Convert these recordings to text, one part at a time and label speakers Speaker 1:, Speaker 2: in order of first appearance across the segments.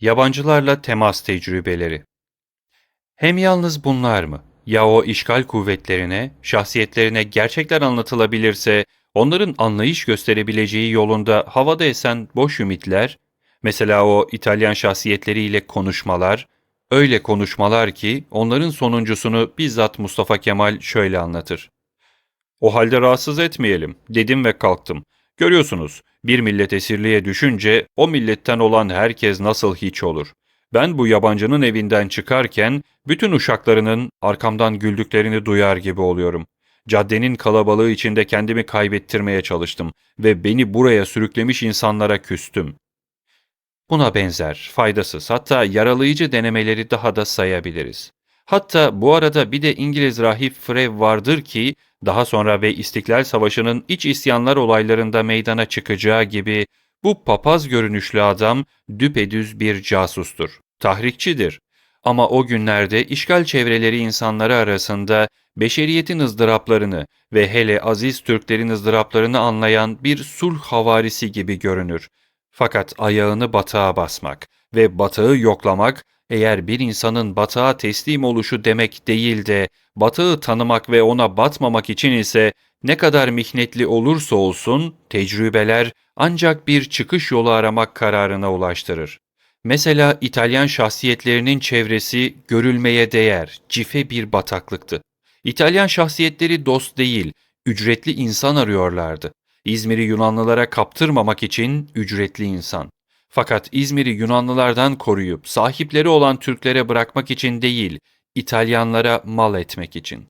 Speaker 1: Yabancılarla temas tecrübeleri. Hem yalnız bunlar mı? Ya o işgal kuvvetlerine, şahsiyetlerine gerçekler anlatılabilirse, onların anlayış gösterebileceği yolunda havada esen boş ümitler, mesela o İtalyan şahsiyetleriyle konuşmalar, öyle konuşmalar ki onların sonuncusunu bizzat Mustafa Kemal şöyle anlatır. O halde rahatsız etmeyelim dedim ve kalktım. Görüyorsunuz bir millet esirliğe düşünce o milletten olan herkes nasıl hiç olur. Ben bu yabancının evinden çıkarken bütün uşaklarının arkamdan güldüklerini duyar gibi oluyorum. Caddenin kalabalığı içinde kendimi kaybettirmeye çalıştım ve beni buraya sürüklemiş insanlara küstüm. Buna benzer, faydasız hatta yaralayıcı denemeleri daha da sayabiliriz. Hatta bu arada bir de İngiliz rahip Frev vardır ki daha sonra ve İstiklal Savaşı'nın iç isyanlar olaylarında meydana çıkacağı gibi bu papaz görünüşlü adam düpedüz bir casustur, tahrikçidir. Ama o günlerde işgal çevreleri insanları arasında beşeriyetin ızdıraplarını ve hele aziz Türklerin ızdıraplarını anlayan bir sulh havarisi gibi görünür. Fakat ayağını batağa basmak ve batağı yoklamak eğer bir insanın batağa teslim oluşu demek değil de batağı tanımak ve ona batmamak için ise ne kadar mihnetli olursa olsun tecrübeler ancak bir çıkış yolu aramak kararına ulaştırır. Mesela İtalyan şahsiyetlerinin çevresi görülmeye değer, cife bir bataklıktı. İtalyan şahsiyetleri dost değil, ücretli insan arıyorlardı. İzmir'i Yunanlılara kaptırmamak için ücretli insan. Fakat İzmir'i Yunanlılardan koruyup sahipleri olan Türklere bırakmak için değil, İtalyanlara mal etmek için.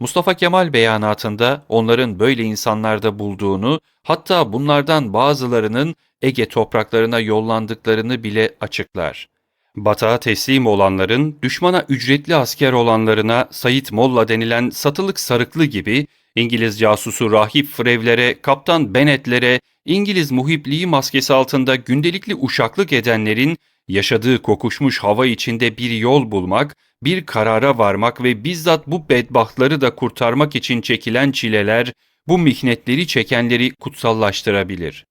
Speaker 1: Mustafa Kemal beyanatında onların böyle insanlarda bulduğunu, hatta bunlardan bazılarının Ege topraklarına yollandıklarını bile açıklar. Batağa teslim olanların, düşmana ücretli asker olanlarına Sayit Molla denilen satılık sarıklı gibi İngiliz casusu rahip Frevlere, kaptan Bennetlere, İngiliz muhipliği maskesi altında gündelikli uşaklık edenlerin yaşadığı kokuşmuş hava içinde bir yol bulmak, bir karara varmak ve bizzat bu bedbahtları da kurtarmak için çekilen çileler, bu mihnetleri çekenleri kutsallaştırabilir.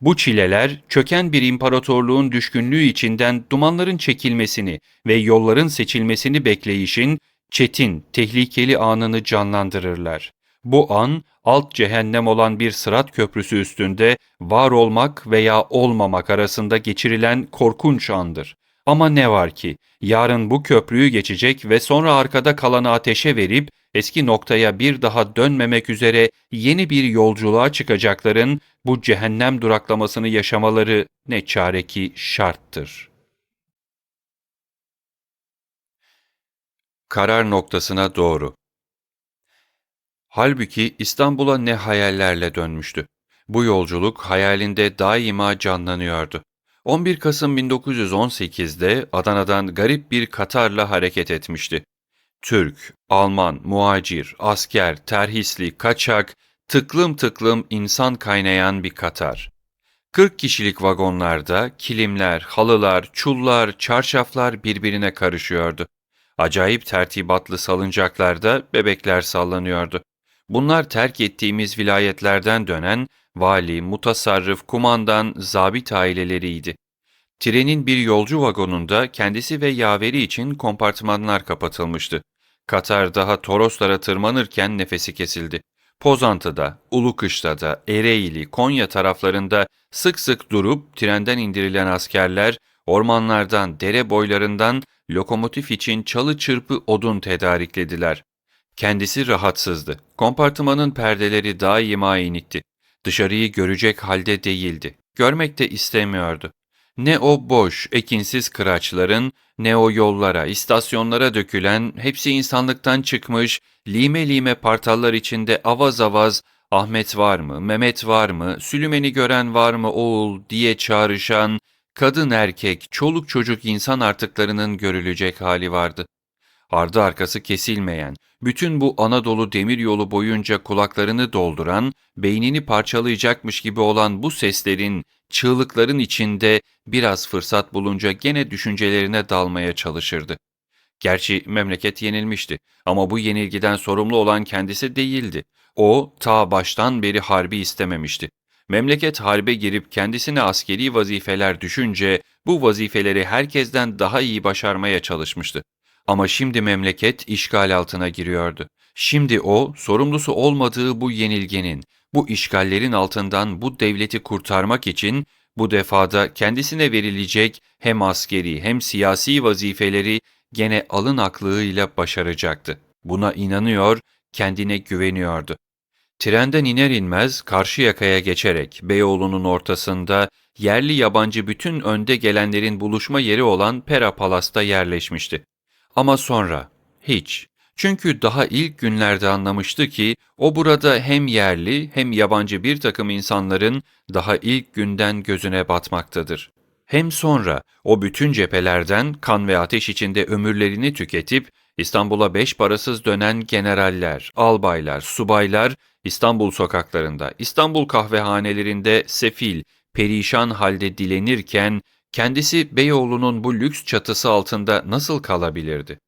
Speaker 1: Bu çileler, çöken bir imparatorluğun düşkünlüğü içinden dumanların çekilmesini ve yolların seçilmesini bekleyişin çetin, tehlikeli anını canlandırırlar. Bu an alt cehennem olan bir sırat köprüsü üstünde var olmak veya olmamak arasında geçirilen korkunç andır. Ama ne var ki yarın bu köprüyü geçecek ve sonra arkada kalanı ateşe verip eski noktaya bir daha dönmemek üzere yeni bir yolculuğa çıkacakların bu cehennem duraklamasını yaşamaları ne çare ki şarttır. Karar noktasına doğru Halbuki İstanbul'a ne hayallerle dönmüştü. Bu yolculuk hayalinde daima canlanıyordu. 11 Kasım 1918'de Adana'dan garip bir Katar'la hareket etmişti. Türk, Alman, muacir, asker, terhisli, kaçak, tıklım tıklım insan kaynayan bir Katar. 40 kişilik vagonlarda kilimler, halılar, çullar, çarşaflar birbirine karışıyordu. Acayip tertibatlı salıncaklarda bebekler sallanıyordu. Bunlar terk ettiğimiz vilayetlerden dönen vali, mutasarrıf, kumandan, zabit aileleriydi. Trenin bir yolcu vagonunda kendisi ve yaveri için kompartmanlar kapatılmıştı. Katar daha Toroslara tırmanırken nefesi kesildi. Pozantı'da, Ulukışla'da, Ereğli, Konya taraflarında sık sık durup trenden indirilen askerler ormanlardan, dere boylarından lokomotif için çalı çırpı odun tedariklediler. Kendisi rahatsızdı. Kompartımanın perdeleri daima inikti. Dışarıyı görecek halde değildi. Görmek de istemiyordu. Ne o boş, ekinsiz kıraçların, ne o yollara, istasyonlara dökülen, hepsi insanlıktan çıkmış, lime lime partallar içinde avaz avaz Ahmet var mı, Mehmet var mı, Süleyman'i gören var mı oğul diye çağrışan, kadın erkek, çoluk çocuk insan artıklarının görülecek hali vardı ardı arkası kesilmeyen, bütün bu Anadolu demiryolu boyunca kulaklarını dolduran, beynini parçalayacakmış gibi olan bu seslerin, çığlıkların içinde biraz fırsat bulunca gene düşüncelerine dalmaya çalışırdı. Gerçi memleket yenilmişti ama bu yenilgiden sorumlu olan kendisi değildi. O ta baştan beri harbi istememişti. Memleket harbe girip kendisine askeri vazifeler düşünce bu vazifeleri herkesten daha iyi başarmaya çalışmıştı. Ama şimdi memleket işgal altına giriyordu. Şimdi o, sorumlusu olmadığı bu yenilgenin, bu işgallerin altından bu devleti kurtarmak için bu defada kendisine verilecek hem askeri hem siyasi vazifeleri gene alın aklığıyla başaracaktı. Buna inanıyor, kendine güveniyordu. Trenden iner inmez karşı yakaya geçerek Beyoğlu'nun ortasında yerli yabancı bütün önde gelenlerin buluşma yeri olan Pera Palas'ta yerleşmişti. Ama sonra hiç. Çünkü daha ilk günlerde anlamıştı ki o burada hem yerli hem yabancı bir takım insanların daha ilk günden gözüne batmaktadır. Hem sonra o bütün cephelerden kan ve ateş içinde ömürlerini tüketip İstanbul'a beş parasız dönen generaller, albaylar, subaylar İstanbul sokaklarında, İstanbul kahvehanelerinde sefil, perişan halde dilenirken kendisi Beyoğlu'nun bu lüks çatısı altında nasıl kalabilirdi?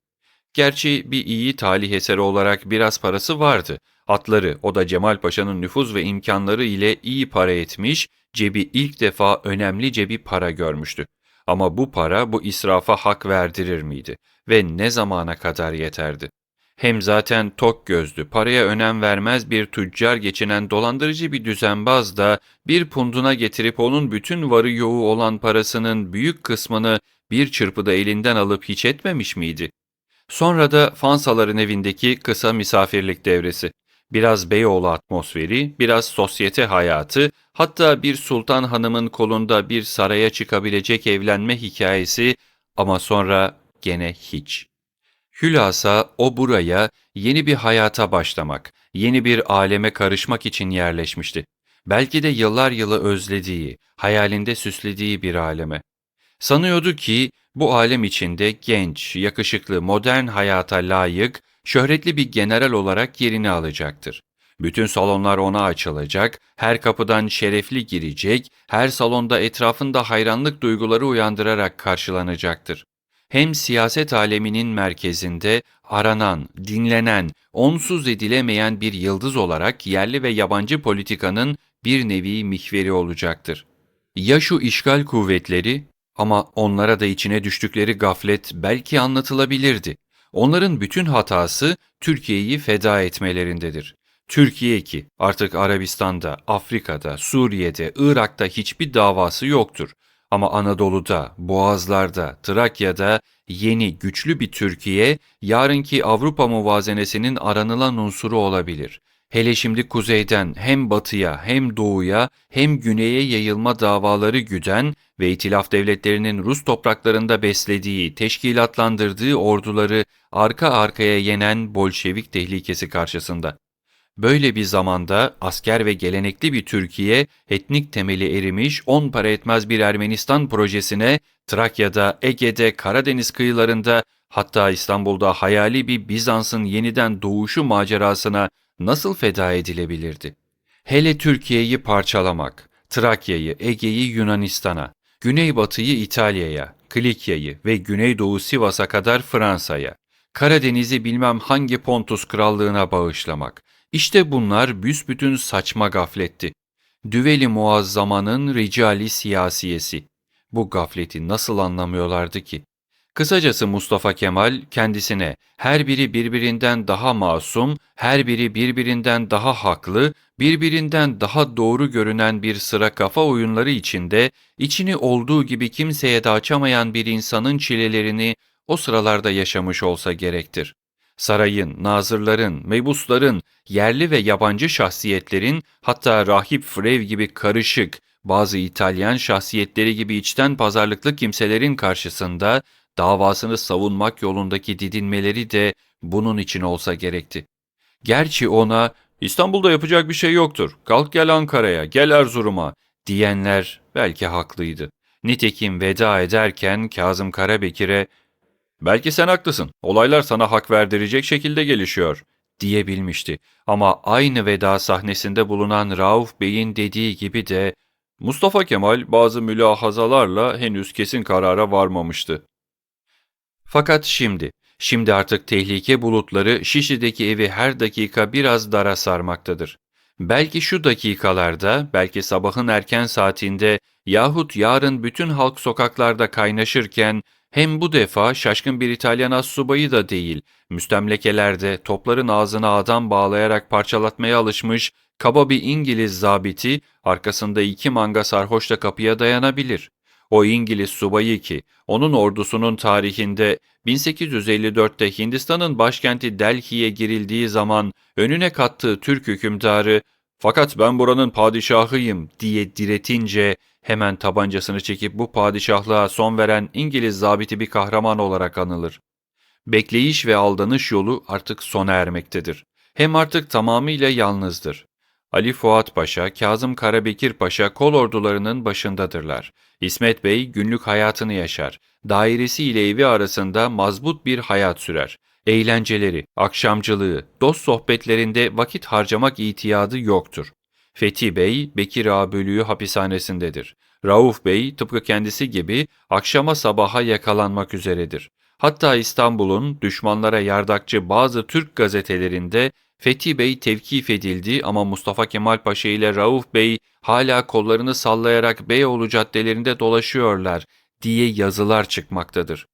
Speaker 1: Gerçi bir iyi talih eseri olarak biraz parası vardı. Atları, o da Cemal Paşa'nın nüfuz ve imkanları ile iyi para etmiş, cebi ilk defa önemlice bir para görmüştü. Ama bu para bu israfa hak verdirir miydi? Ve ne zamana kadar yeterdi? Hem zaten tok gözlü, paraya önem vermez bir tüccar geçinen dolandırıcı bir düzenbaz da bir punduna getirip onun bütün varı yoğu olan parasının büyük kısmını bir çırpıda elinden alıp hiç etmemiş miydi? Sonra da Fansaların evindeki kısa misafirlik devresi. Biraz Beyoğlu atmosferi, biraz sosyete hayatı, hatta bir sultan hanımın kolunda bir saraya çıkabilecek evlenme hikayesi ama sonra gene hiç. Hülasa o buraya yeni bir hayata başlamak, yeni bir aleme karışmak için yerleşmişti. Belki de yıllar yılı özlediği, hayalinde süslediği bir aleme. Sanıyordu ki bu alem içinde genç, yakışıklı, modern hayata layık, şöhretli bir general olarak yerini alacaktır. Bütün salonlar ona açılacak, her kapıdan şerefli girecek, her salonda etrafında hayranlık duyguları uyandırarak karşılanacaktır. Hem siyaset aleminin merkezinde aranan, dinlenen, onsuz edilemeyen bir yıldız olarak yerli ve yabancı politikanın bir nevi mihveri olacaktır. Ya şu işgal kuvvetleri ama onlara da içine düştükleri gaflet belki anlatılabilirdi. Onların bütün hatası Türkiye'yi feda etmelerindedir. Türkiye ki artık Arabistan'da, Afrika'da, Suriye'de, Irak'ta hiçbir davası yoktur. Ama Anadolu'da, Boğazlar'da, Trakya'da yeni güçlü bir Türkiye, yarınki Avrupa muvazenesinin aranılan unsuru olabilir. Hele şimdi kuzeyden hem batıya hem doğuya hem güneye yayılma davaları güden ve itilaf devletlerinin Rus topraklarında beslediği, teşkilatlandırdığı orduları arka arkaya yenen Bolşevik tehlikesi karşısında. Böyle bir zamanda asker ve gelenekli bir Türkiye, etnik temeli erimiş, on para etmez bir Ermenistan projesine, Trakya'da, Ege'de, Karadeniz kıyılarında, hatta İstanbul'da hayali bir Bizans'ın yeniden doğuşu macerasına nasıl feda edilebilirdi? Hele Türkiye'yi parçalamak, Trakya'yı, Ege'yi Yunanistan'a, Güneybatı'yı İtalya'ya, Klikya'yı ve Güneydoğu Sivas'a kadar Fransa'ya, Karadeniz'i bilmem hangi Pontus krallığına bağışlamak. İşte bunlar büsbütün saçma gafletti. Düveli muazzamanın ricali siyasiyesi. Bu gafleti nasıl anlamıyorlardı ki? Kısacası Mustafa Kemal kendisine her biri birbirinden daha masum, her biri birbirinden daha haklı, birbirinden daha doğru görünen bir sıra kafa oyunları içinde içini olduğu gibi kimseye de açamayan bir insanın çilelerini o sıralarda yaşamış olsa gerektir. Sarayın, nazırların, mebusların, yerli ve yabancı şahsiyetlerin hatta Rahip Frev gibi karışık, bazı İtalyan şahsiyetleri gibi içten pazarlıklı kimselerin karşısında davasını savunmak yolundaki didinmeleri de bunun için olsa gerekti. Gerçi ona İstanbul'da yapacak bir şey yoktur, kalk gel Ankara'ya, gel Erzurum'a diyenler belki haklıydı. Nitekim veda ederken Kazım Karabekir'e belki sen haklısın, olaylar sana hak verdirecek şekilde gelişiyor diyebilmişti. Ama aynı veda sahnesinde bulunan Rauf Bey'in dediği gibi de Mustafa Kemal bazı mülahazalarla henüz kesin karara varmamıştı. Fakat şimdi, şimdi artık tehlike bulutları Şişli'deki evi her dakika biraz dara sarmaktadır. Belki şu dakikalarda, belki sabahın erken saatinde yahut yarın bütün halk sokaklarda kaynaşırken hem bu defa şaşkın bir İtalyan assubayı da değil, müstemlekelerde topların ağzına adam bağlayarak parçalatmaya alışmış kaba bir İngiliz zabiti arkasında iki manga sarhoşla kapıya dayanabilir. O İngiliz subayı ki onun ordusunun tarihinde 1854'te Hindistan'ın başkenti Delhi'ye girildiği zaman önüne kattığı Türk hükümdarı fakat ben buranın padişahıyım diye diretince hemen tabancasını çekip bu padişahlığa son veren İngiliz zabiti bir kahraman olarak anılır. Bekleyiş ve aldanış yolu artık sona ermektedir. Hem artık tamamıyla yalnızdır. Ali Fuat Paşa, Kazım Karabekir Paşa kol ordularının başındadırlar. İsmet Bey günlük hayatını yaşar. Dairesi ile evi arasında mazbut bir hayat sürer. Eğlenceleri, akşamcılığı, dost sohbetlerinde vakit harcamak itiyadı yoktur. Fethi Bey, Bekir Ağa hapishanesindedir. Rauf Bey, tıpkı kendisi gibi akşama sabaha yakalanmak üzeredir. Hatta İstanbul'un düşmanlara yardakçı bazı Türk gazetelerinde Fethi Bey tevkif edildi ama Mustafa Kemal Paşa ile Rauf Bey hala kollarını sallayarak Beyoğlu caddelerinde dolaşıyorlar diye yazılar çıkmaktadır.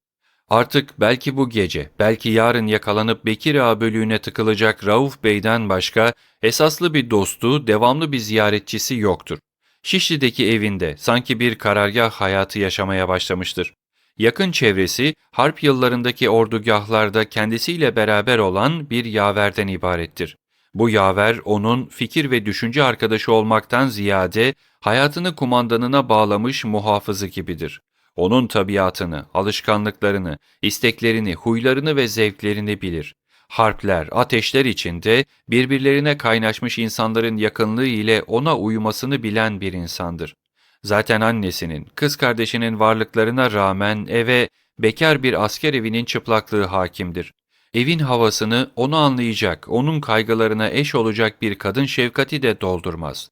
Speaker 1: Artık belki bu gece, belki yarın yakalanıp Bekir Ağa bölüğüne tıkılacak Rauf Bey'den başka esaslı bir dostu, devamlı bir ziyaretçisi yoktur. Şişli'deki evinde sanki bir karargah hayatı yaşamaya başlamıştır. Yakın çevresi harp yıllarındaki ordugahlarda kendisiyle beraber olan bir yaverden ibarettir. Bu yaver onun fikir ve düşünce arkadaşı olmaktan ziyade hayatını kumandanına bağlamış muhafızı gibidir. Onun tabiatını, alışkanlıklarını, isteklerini, huylarını ve zevklerini bilir. Harpler, ateşler içinde birbirlerine kaynaşmış insanların yakınlığı ile ona uyumasını bilen bir insandır. Zaten annesinin, kız kardeşinin varlıklarına rağmen eve bekar bir asker evinin çıplaklığı hakimdir. Evin havasını onu anlayacak, onun kaygılarına eş olacak bir kadın şefkati de doldurmaz.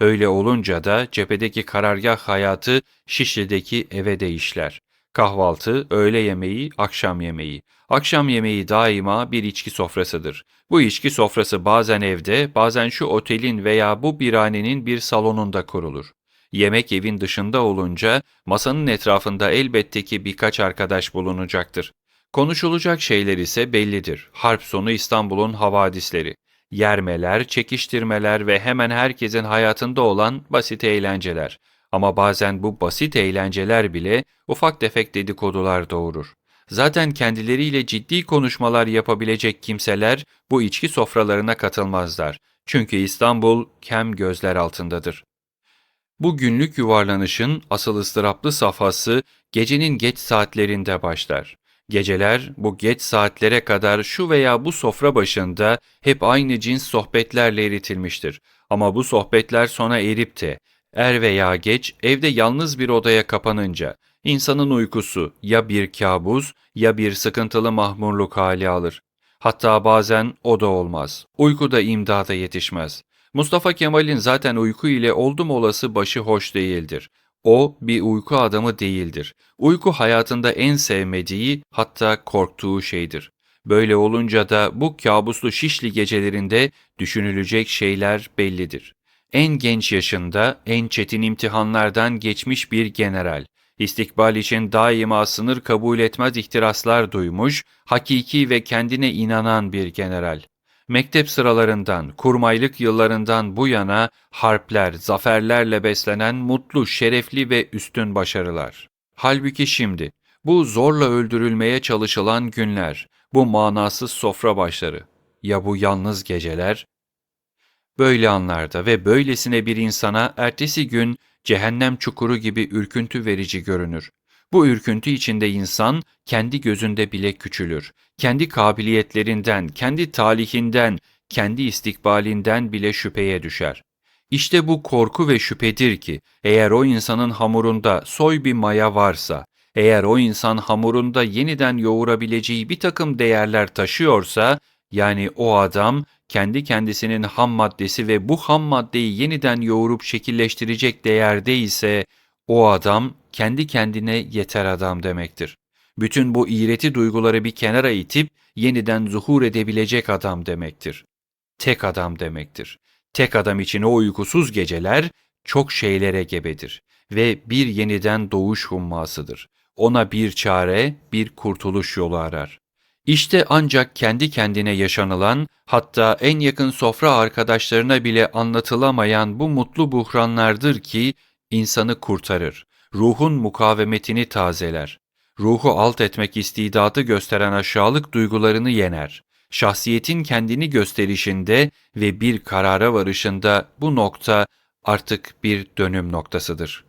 Speaker 1: Öyle olunca da cephedeki karargah hayatı Şişli'deki eve değişler. Kahvaltı, öğle yemeği, akşam yemeği. Akşam yemeği daima bir içki sofrasıdır. Bu içki sofrası bazen evde, bazen şu otelin veya bu biranenin bir salonunda kurulur. Yemek evin dışında olunca masanın etrafında elbette ki birkaç arkadaş bulunacaktır. Konuşulacak şeyler ise bellidir. Harp sonu İstanbul'un havadisleri, yermeler, çekiştirmeler ve hemen herkesin hayatında olan basit eğlenceler. Ama bazen bu basit eğlenceler bile ufak tefek dedikodular doğurur. Zaten kendileriyle ciddi konuşmalar yapabilecek kimseler bu içki sofralarına katılmazlar. Çünkü İstanbul kem gözler altındadır. Bu günlük yuvarlanışın asıl ıstıraplı safhası gecenin geç saatlerinde başlar. Geceler bu geç saatlere kadar şu veya bu sofra başında hep aynı cins sohbetlerle eritilmiştir. Ama bu sohbetler sona erip de er veya geç evde yalnız bir odaya kapanınca insanın uykusu ya bir kabus ya bir sıkıntılı mahmurluk hali alır. Hatta bazen o da olmaz. Uyku da imdada yetişmez. Mustafa Kemal'in zaten uyku ile oldum olası başı hoş değildir. O bir uyku adamı değildir. Uyku hayatında en sevmediği hatta korktuğu şeydir. Böyle olunca da bu kabuslu şişli gecelerinde düşünülecek şeyler bellidir. En genç yaşında en çetin imtihanlardan geçmiş bir general, istikbal için daima sınır kabul etmez ihtiraslar duymuş, hakiki ve kendine inanan bir general. Mektep sıralarından, kurmaylık yıllarından bu yana harpler, zaferlerle beslenen mutlu, şerefli ve üstün başarılar. Halbuki şimdi, bu zorla öldürülmeye çalışılan günler, bu manasız sofra başları, ya bu yalnız geceler? Böyle anlarda ve böylesine bir insana ertesi gün cehennem çukuru gibi ürküntü verici görünür. Bu ürküntü içinde insan kendi gözünde bile küçülür. Kendi kabiliyetlerinden, kendi talihinden, kendi istikbalinden bile şüpheye düşer. İşte bu korku ve şüphedir ki eğer o insanın hamurunda soy bir maya varsa, eğer o insan hamurunda yeniden yoğurabileceği bir takım değerler taşıyorsa, yani o adam kendi kendisinin ham maddesi ve bu ham maddeyi yeniden yoğurup şekilleştirecek değerde ise o adam kendi kendine yeter adam demektir. Bütün bu iğreti duyguları bir kenara itip yeniden zuhur edebilecek adam demektir. Tek adam demektir. Tek adam için o uykusuz geceler çok şeylere gebedir ve bir yeniden doğuş hummasıdır. Ona bir çare, bir kurtuluş yolu arar. İşte ancak kendi kendine yaşanılan, hatta en yakın sofra arkadaşlarına bile anlatılamayan bu mutlu buhranlardır ki insanı kurtarır, ruhun mukavemetini tazeler, ruhu alt etmek istidadı gösteren aşağılık duygularını yener. Şahsiyetin kendini gösterişinde ve bir karara varışında bu nokta artık bir dönüm noktasıdır.